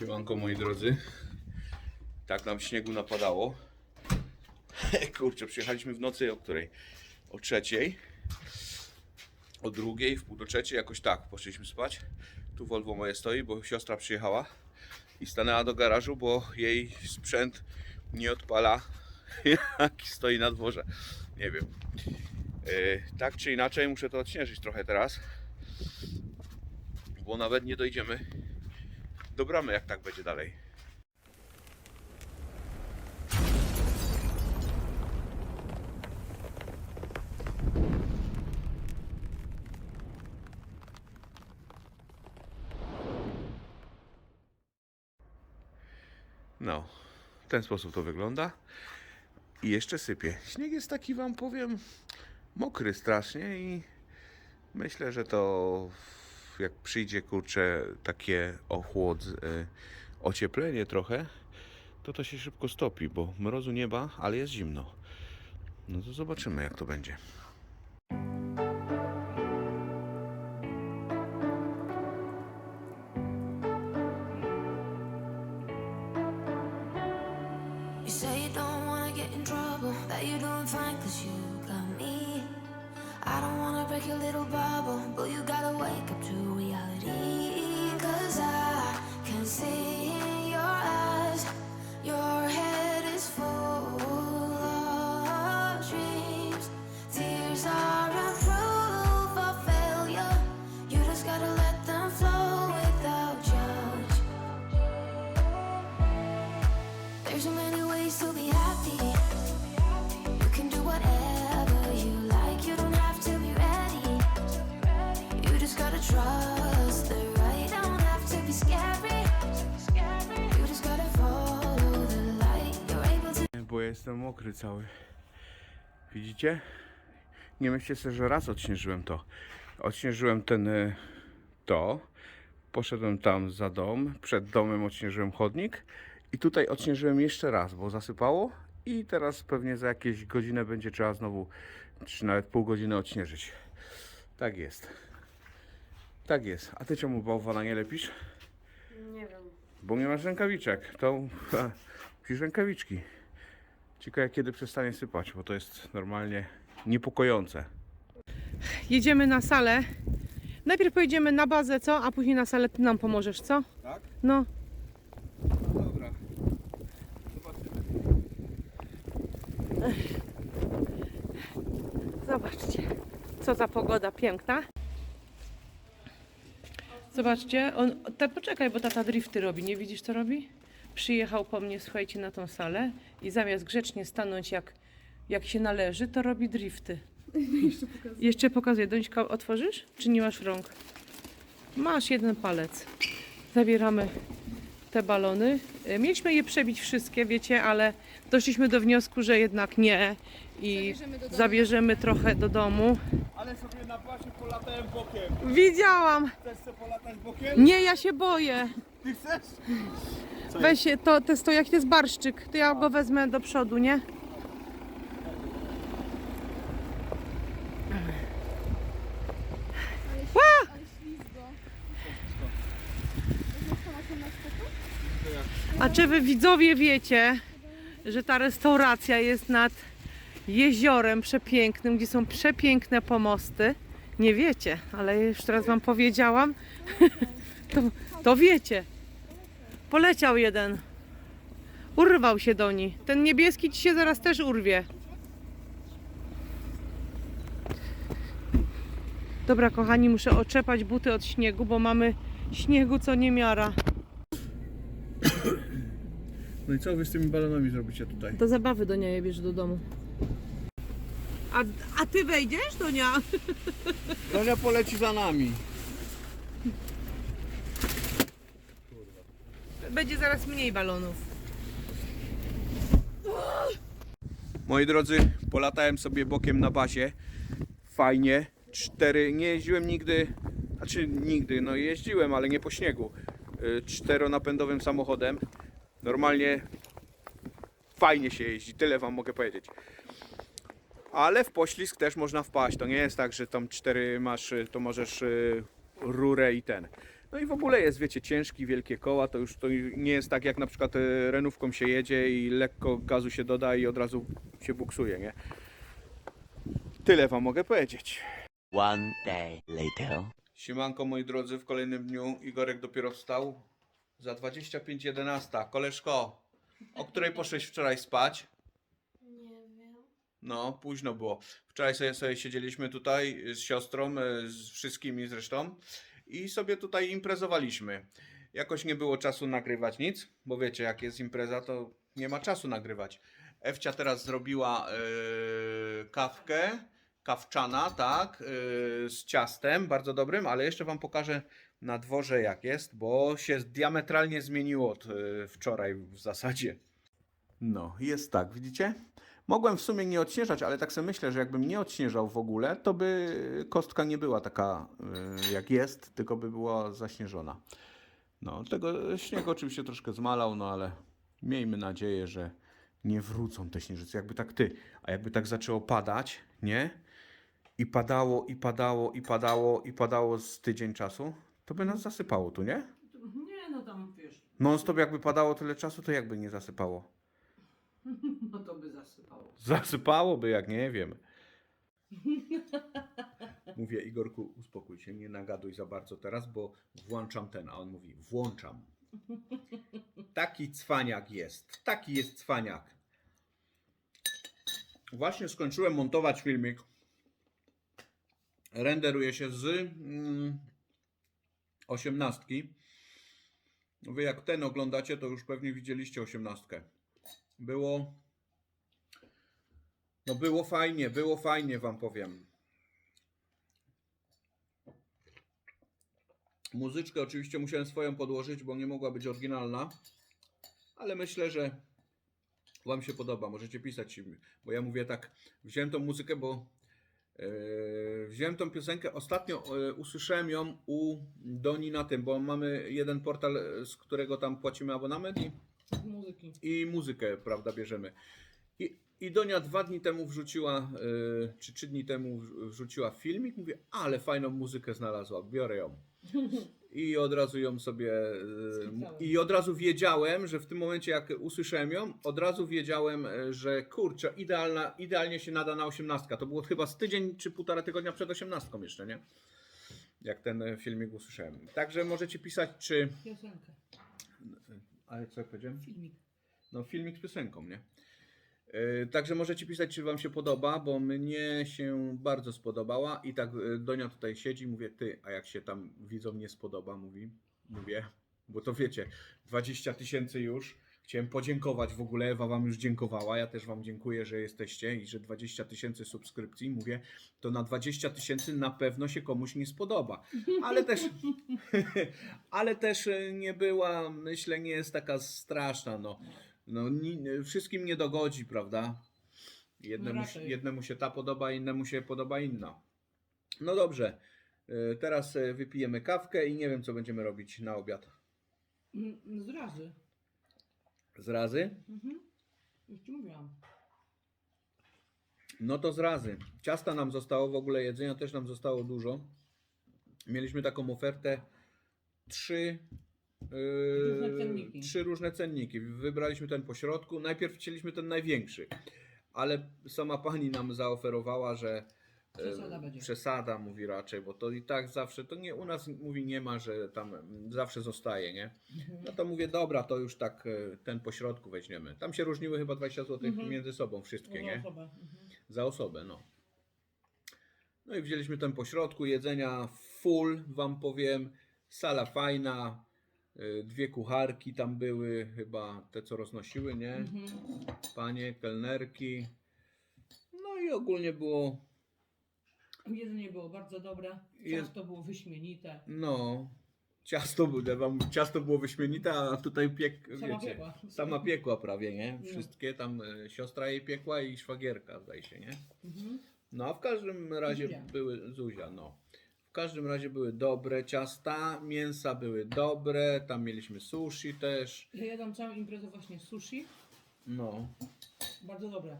Siemanko moi drodzy. Tak nam śniegu napadało. Kurczę, przyjechaliśmy w nocy o której? O trzeciej. O drugiej, w pół do trzeciej, jakoś tak poszliśmy spać. Tu Volvo moje stoi, bo siostra przyjechała i stanęła do garażu, bo jej sprzęt nie odpala jak stoi na dworze. Nie wiem. Yy, tak czy inaczej muszę to odśnieżyć trochę teraz, bo nawet nie dojdziemy do bramy, jak tak będzie dalej. No, w ten sposób to wygląda. I jeszcze sypie. Śnieg jest taki, wam powiem, mokry strasznie i myślę, że to jak przyjdzie kurczę takie ochłod, y, ocieplenie trochę, to to się szybko stopi, bo mrozu nie ma, ale jest zimno. No to zobaczymy jak to będzie. Your little bubble, but you gotta wake up to reality. Cause I can see jestem mokry cały. Widzicie? Nie myślcie sobie, że raz odśnieżyłem to. Odśnieżyłem ten y, to. Poszedłem tam za dom. Przed domem odśnieżyłem chodnik. I tutaj odśnieżyłem jeszcze raz, bo zasypało. I teraz pewnie za jakieś godzinę będzie trzeba znowu, czy nawet pół godziny odśnieżyć. Tak jest. Tak jest. A ty czemu bałwana nie lepisz? Nie wiem. Bo nie masz rękawiczek. To musisz rękawiczki. Ciekawe kiedy przestanie sypać, bo to jest normalnie niepokojące. Jedziemy na salę. Najpierw pojedziemy na bazę, co? A później na salę ty nam pomożesz, co? Tak? No. Dobra. Zobaczymy. Zobaczcie, co za pogoda piękna. Zobaczcie, on, te, poczekaj, bo tata drifty robi, nie widzisz co robi? Przyjechał po mnie, słuchajcie, na tą salę i zamiast grzecznie stanąć jak, jak się należy, to robi drifty. Jeszcze pokazuję. Jeszcze pokazuję. Dończka, otworzysz? Czy nie masz rąk? Masz jeden palec. Zabieramy te balony. Y, Mieliśmy je przebić wszystkie, wiecie, ale doszliśmy do wniosku, że jednak nie i zabierzemy, trochę do domu. Ale sobie na polatałem bokiem. Widziałam! Chcesz sobie polatać bokiem? Nie, ja się boję. Ty chcesz? Weź się, to, jest to, jest barszczyk, to ja go wezmę do przodu, nie? Ła! A czy wy widzowie wiecie, że ta restauracja jest nad jeziorem przepięknym, gdzie są przepiękne pomosty? Nie wiecie, ale już teraz wam powiedziałam. To, to wiecie. Poleciał jeden. Urwał się do niej. Ten niebieski ci się zaraz też urwie. Dobra, kochani, muszę oczepać buty od śniegu, bo mamy śniegu co niemiara. No i co wy z tymi balonami zrobicie tutaj? Do zabawy do niej bierz do domu. A, a ty wejdziesz, Donia? Donia poleci za nami. Będzie zaraz mniej balonów. Moi drodzy, polatałem sobie bokiem na bazie. Fajnie. Cztery, nie jeździłem nigdy, znaczy nigdy, no jeździłem, ale nie po śniegu. Y, Czteronapędowym samochodem. Normalnie fajnie się jeździ, tyle wam mogę powiedzieć. Ale w poślizg też można wpaść. To nie jest tak, że tam cztery masz, y, to możesz y, rurę i ten. No i w ogóle jest, wiecie, ciężki, wielkie koła, to już to nie jest tak jak na przykład e, renówką się jedzie i lekko gazu się doda i od razu się buksuje, nie? Tyle wam mogę powiedzieć. One day later. Siemanko moi drodzy, w kolejnym dniu Igorek dopiero wstał za 25.11. Koleżko, o której poszłeś wczoraj spać? Nie wiem. No, późno było. Wczoraj sobie, sobie siedzieliśmy tutaj z siostrą, e, z wszystkimi zresztą i sobie tutaj imprezowaliśmy. Jakoś nie było czasu nagrywać nic, bo wiecie, jak jest impreza, to nie ma czasu nagrywać. Ewcia teraz zrobiła e, kawkę, kawczana, tak, e, z ciastem, bardzo dobrym, ale jeszcze Wam pokażę na dworze jak jest, bo się diametralnie zmieniło od e, wczoraj w zasadzie. No, jest tak, widzicie? Mogłem w sumie nie odśnieżać, ale tak sobie myślę, że jakbym nie odśnieżał w ogóle, to by kostka nie była taka y, jak jest, tylko by była zaśnieżona. No, tego śniegu oczywiście troszkę zmalał, no ale miejmy nadzieję, że nie wrócą te śnieżyce. Jakby tak ty, a jakby tak zaczęło padać, nie? I padało, i padało, i padało, i padało z tydzień czasu, to by nas zasypało tu, nie? Nie, no tam wiesz, Non stop jakby padało tyle czasu, to jakby nie zasypało. no to by zasypało. Zasypałoby, jak nie wiem. Mówię, Igorku, uspokój się, nie nagaduj za bardzo teraz, bo włączam ten, a on mówi, włączam. Taki cwaniak jest, taki jest cwaniak. Właśnie skończyłem montować filmik. Renderuje się z mm, osiemnastki. Wy jak ten oglądacie, to już pewnie widzieliście osiemnastkę. Było no było fajnie, było fajnie wam powiem. Muzyczkę oczywiście musiałem swoją podłożyć, bo nie mogła być oryginalna. Ale myślę, że wam się podoba. Możecie pisać, bo ja mówię tak, wziąłem tą muzykę, bo e, wziąłem tą piosenkę, ostatnio e, usłyszałem ją u Doni na tym, bo mamy jeden portal, z którego tam płacimy abonament i Muzyki. i muzykę, prawda, bierzemy. I, i Donia dwa dni temu wrzuciła, y, czy trzy dni temu wrzu- wrzuciła filmik, mówię, ale fajną muzykę znalazła, biorę ją. I od razu ją sobie, y, Spisałem. i od razu wiedziałem, że w tym momencie jak usłyszałem ją, od razu wiedziałem, y, że kurczę, idealna, idealnie się nada na osiemnastka. To było chyba z tydzień czy półtora tygodnia przed osiemnastką jeszcze, nie? Jak ten filmik usłyszałem. Także możecie pisać, czy... Piosenkę, Ale co ja powiedziałem? filmik. No, filmik z piosenką, nie? Yy, Także możecie pisać, czy Wam się podoba, bo mnie się bardzo spodobała. I tak yy, Donia tutaj siedzi, mówię, ty, a jak się tam widzom nie spodoba, mówi, mówię, bo to wiecie, 20 tysięcy już. Chciałem podziękować w ogóle, Ewa Wam już dziękowała, ja też Wam dziękuję, że jesteście i że 20 tysięcy subskrypcji. Mówię, to na 20 tysięcy na pewno się komuś nie spodoba. Ale też, ale też yy, nie była, myślę, nie jest taka straszna, no. No, ni, wszystkim nie dogodzi, prawda? Jednemu, No jednemu się ta podoba, innemu się podoba inna. No dobrze, y, teraz y, wypijemy kawkę i nie wiem, co będziemy robić na obiad. Mm, Z razy. Z razy? Mhm. Już ci mówiłam. No to z razy. Ciasta nam zostało, w ogóle jedzenia też nam zostało dużo. Mieliśmy taką ofertę. Trzy, Różne yy, cenniki. trzy różne cenniki. Wybraliśmy ten pośrodku. Najpierw chcieliśmy ten największy, ale sama pani nam zaoferowała, że Przesada będzie. przesada mówi raczej, bo to i tak zawsze, to nie u nas mówi nie ma, że tam zawsze zostaje, nie? Mhm. No to mówię, dobra, to już tak yy, ten pośrodku weźmiemy. Tam się różniły chyba 20 zł Mhm. między sobą wszystkie, Za nie? osobę. Mhm. za osobę, no. No i wzięliśmy ten pośrodku, jedzenia full, wam powiem, sala fajna, y, dwie kucharki tam były, chyba te co roznosiły, nie? Mhm. Panie, kelnerki. No i ogólnie było, Jedzenie było bardzo dobre. Jest- Ciasto było wyśmienite. no, ciasto, było- wam, ciasto było wyśmienite, a tutaj piek, Sama wiecie, piekła. sama piekła prawie, nie? No. Wszystkie tam y, siostra jej piekła i szwagierka, zdaje się, nie? Mhm. No a w każdym razie Zuzia. były Zuzia, no. W każdym razie były dobre ciasta, mięsa były dobre, tam mieliśmy sushi też. Ja jadam całą imprezę właśnie sushi. No, Bardzo dobre.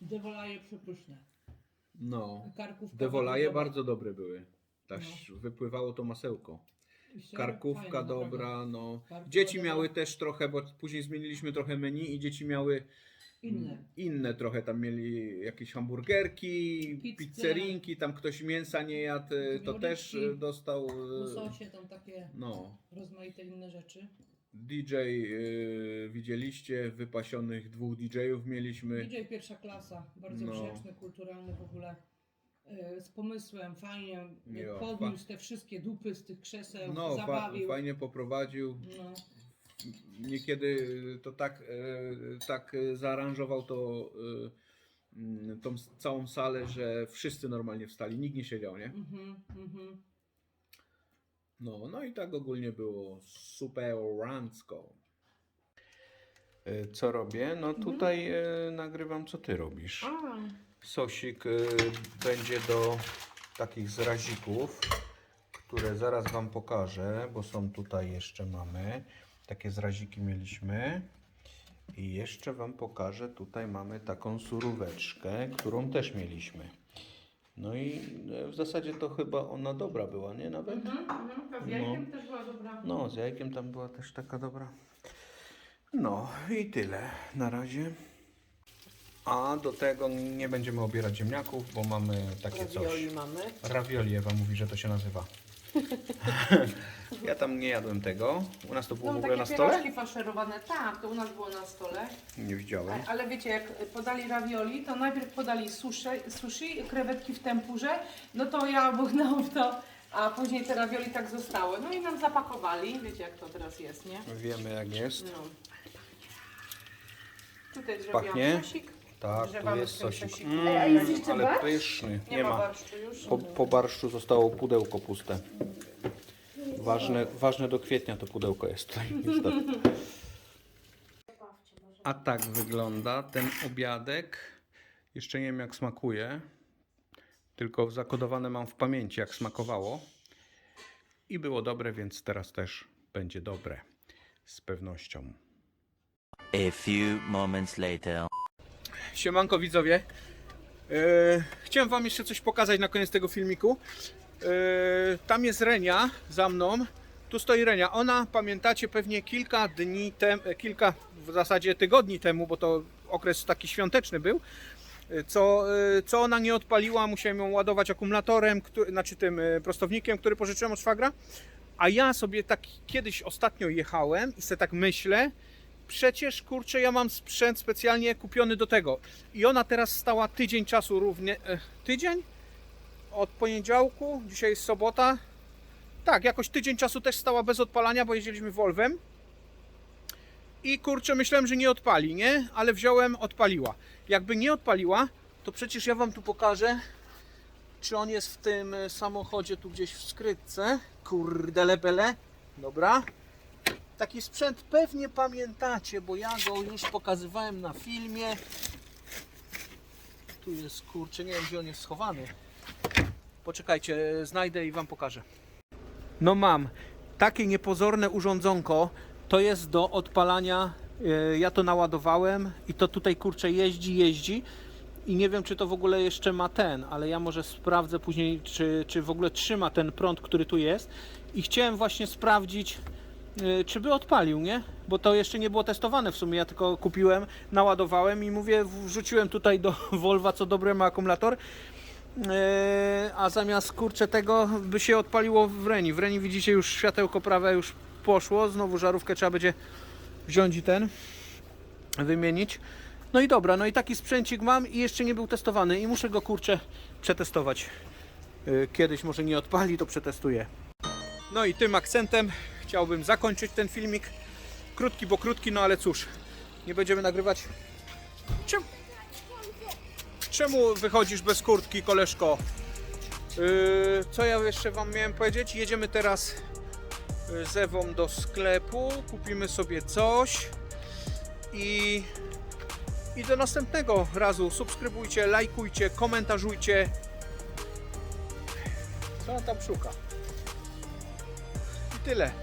Dewolaje przepyszne. No. Karkówka Dewolaje bardzo dobre były. Tak No. wypływało to masełko. Karkówka dobra, no. Bardzo Dzieci dobra. miały też trochę, bo później zmieniliśmy trochę menu i dzieci miały Inne. inne trochę, tam mieli jakieś hamburgerki, Pizze. pizzerinki, tam ktoś mięsa nie jadł, to też dostał, e, tam takie no. rozmaite inne rzeczy. DJ e, widzieliście, wypasionych dwóch DJ-ów mieliśmy. DJ pierwsza klasa, bardzo No. grzeczny, kulturalny w ogóle. e, Z pomysłem, fajnie Jo, podniósł te wszystkie dupy z tych krzeseł, No, fa- zabawił. fajnie poprowadził. No. Niekiedy to tak, tak zaaranżował to mm, tą s- całą salę, że wszyscy normalnie wstali, nikt nie siedział, nie? Mhm, mhm. No, no i tak ogólnie było super rancko. E, Co robię? No tutaj e, nagrywam, co ty robisz. A, Sosik e, będzie do takich zrazików, które zaraz Wam pokażę, bo są tutaj jeszcze mamy. Takie zraziki mieliśmy. I jeszcze Wam pokażę, tutaj mamy taką suróweczkę, którą też mieliśmy. No i e, w zasadzie to chyba ona dobra była, nie? Nawet? mhm, mhm. Ta z jajkiem też była dobra. No, z jajkiem tam była też taka dobra. No i tyle na razie. A do tego nie będziemy obierać ziemniaków, bo mamy takie coś. Ravioli mamy. Ravioli Ewa mówi, że to się nazywa. ja tam nie jadłem tego. U nas to było w Są ogóle takie na stole? pierożki faszerowane, tak, to u nas było na stole. Nie widziałem. Ale wiecie, jak podali ravioli, to najpierw podali sushi, sushi krewetki w tempurze, no to ja buchnęłam w to, a później te ravioli tak zostały. No i nam zapakowali, wiecie jak to teraz jest, nie? Wiemy jak jest. No. Tutaj zrobiłam Pachnie? sosik. Tak, tu Grzewamy jest w tym sosik. Mm, a jest jeszcze ale barszcz? pyszny. Nie, ma barszczu już. Po, po barszczu zostało pudełko puste. Ważne, ważne do kwietnia to pudełko jest tutaj. niestety. A tak wygląda ten obiadek. Jeszcze nie wiem jak smakuje. Tylko zakodowane mam w pamięci jak smakowało. I było dobre, więc teraz też będzie dobre. Z pewnością. A few moments later. Siemanko widzowie. E, chciałem wam jeszcze coś pokazać na koniec tego filmiku. E, tam jest Renia za mną. Tu stoi Renia. Ona, pamiętacie, pewnie kilka dni temu, kilka w zasadzie tygodni temu, bo to okres taki świąteczny był, e, co, e, co ona nie odpaliła, musiałem ją ładować akumulatorem, który, znaczy tym e, prostownikiem, który pożyczyłem od szwagra. A ja sobie tak kiedyś ostatnio jechałem i sobie tak myślę, przecież kurczę, ja mam sprzęt specjalnie kupiony do tego. I ona teraz stała tydzień czasu równie. E, tydzień? Od poniedziałku, dzisiaj jest sobota. Tak, jakoś tydzień czasu też stała bez odpalania, bo jeździliśmy Volvem. I kurczę, myślałem, że nie odpali, nie? Ale wziąłem, odpaliła. Jakby nie odpaliła, to przecież ja wam tu pokażę, czy on jest w tym e, samochodzie tu gdzieś w skrytce. Kurde lebele. Dobra. Taki sprzęt pewnie pamiętacie, bo ja go już pokazywałem na filmie. Tu jest kurczę, nie wiem gdzie on jest schowany. Poczekajcie, znajdę i wam pokażę. No mam takie niepozorne urządzonko. To jest do odpalania. e, Ja to naładowałem i to tutaj kurczę jeździ, jeździ. I nie wiem, czy to w ogóle jeszcze ma ten, ale ja może sprawdzę później, czy, czy w ogóle trzyma ten prąd, który tu jest. I chciałem właśnie sprawdzić, czy by odpalił, nie? Bo to jeszcze nie było testowane w sumie, ja tylko kupiłem, naładowałem i mówię, wrzuciłem tutaj do Volva, co dobre ma akumulator, Yy, a zamiast kurczę tego by się odpaliło w Reni. W Reni widzicie już światełko prawe już poszło, znowu żarówkę trzeba będzie wziąć i ten wymienić. No i dobra, no i taki sprzęcik mam i jeszcze nie był testowany i muszę go kurczę przetestować. Yy, Kiedyś może nie odpali, to przetestuję. No i tym akcentem chciałbym zakończyć ten filmik. Krótki, bo krótki, no ale cóż, nie będziemy nagrywać. Czemu, czemu wychodzisz bez kurtki, koleżko? Yy, co ja jeszcze Wam miałem powiedzieć? Jedziemy teraz yy, z Ewą do sklepu, kupimy sobie coś i, i do następnego razu subskrybujcie, lajkujcie, komentarzujcie. Co on tam szuka? I tyle.